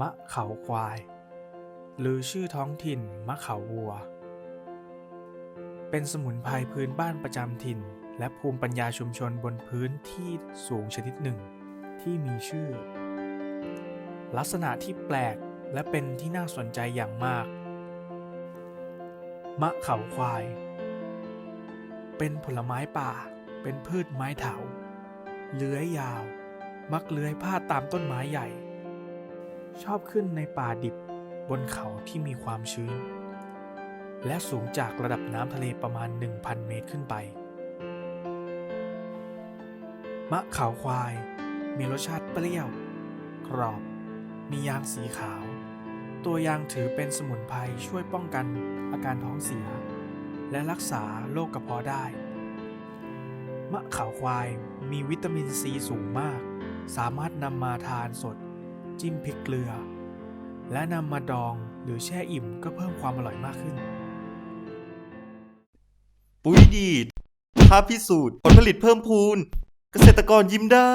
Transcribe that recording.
มะเขาควาย หรือชื่อท้องถิ่นมะเขาวัว เป็นสมุนไพรพื้นบ้านประจำถิ่น และภูมิปัญญาชุมชนบนพื้นที่สูงชนิดหนึ่ง ที่มีชื่อ ลักษณะที่แปลกและเป็นที่น่าสนใจอย่างมาก มะเขาควาย เป็นผลไม้ป่า เป็นพืชไม้เถา เลื้อยยาว มักเลื้อยพาดตามต้นไม้ใหญ่ ชอบขึ้นในป่าดิบบนเขาที่มีความชื้น และสูงจากระดับน้ำทะเลประมาณ 1,000 เมตรขึ้นไป มะขาวควาย มีรสชาติเปรี้ยว กรอบ มียางสีขาว ตัวยางถือเป็นสมุนไพรช่วยป้องกันอาการท้องเสีย และรักษาโรคกระเพาะได้ มะขาวควายมีวิตามินซีสูงมาก สามารถนำมาทานสด จิ้มพริกเกลือ และนำมาดองหรือแช่อิ่มก็เพิ่มความอร่อยมากขึ้น ปุ๋ยดีดภาพพิสูจน์ผลผลิตเพิ่มพูน เกษตรกรยิ้มได้